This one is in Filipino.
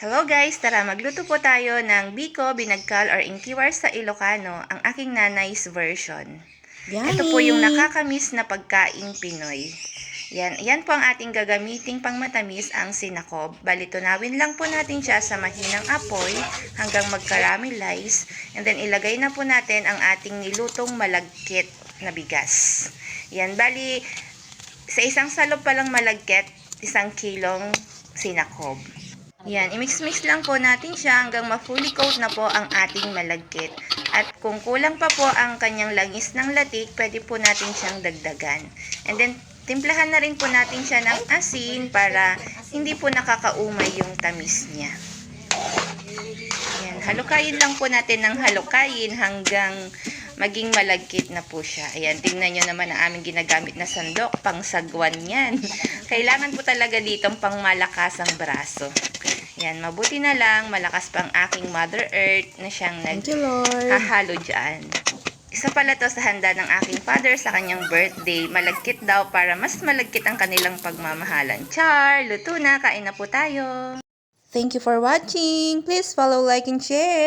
Hello guys, tara magluto po tayo ng biko, binagkal, or inkiwar sa Ilocano, ang aking nanay's version. Ito po yung nakakamis na pagkaing Pinoy. Yan, yan po ang ating gagamiting pangmatamis ang sinakob. Bali, tunawin lang po natin siya sa mahinang apoy hanggang magkaramelize. And then, ilagay na po natin ang ating nilutong malagkit na bigas. Yan, bali, sa isang salop palang malagkit, isang kilong sinakob. Yan, i-mix-mix lang po natin siya hanggang ma-fully coat na po ang ating malagkit. At kung kulang pa po ang kanyang langis ng latik, pwede po natin siyang dagdagan. And then, timplahan na rin po natin siya ng asin para hindi po nakakaumay yung tamis niya. Yan, halukayin lang po natin ng halukayin hanggang maging malagkit na po siya. Ayan, tingnan nyo naman ang aming ginagamit na sandok, pang sagwan yan. Kailangan po talaga ditong pang malakas ang braso. Yan, mabuti na lang, malakas pang aking Mother Earth na siyang nag Thank you, Lord. hahalo dyan. Isa pala to sa handa ng aking father sa kanyang birthday. Malagkit daw para mas malagkit ang kanilang pagmamahalan. Char! Luto na! Kain na po tayo! Thank you for watching. Please follow, like, and share.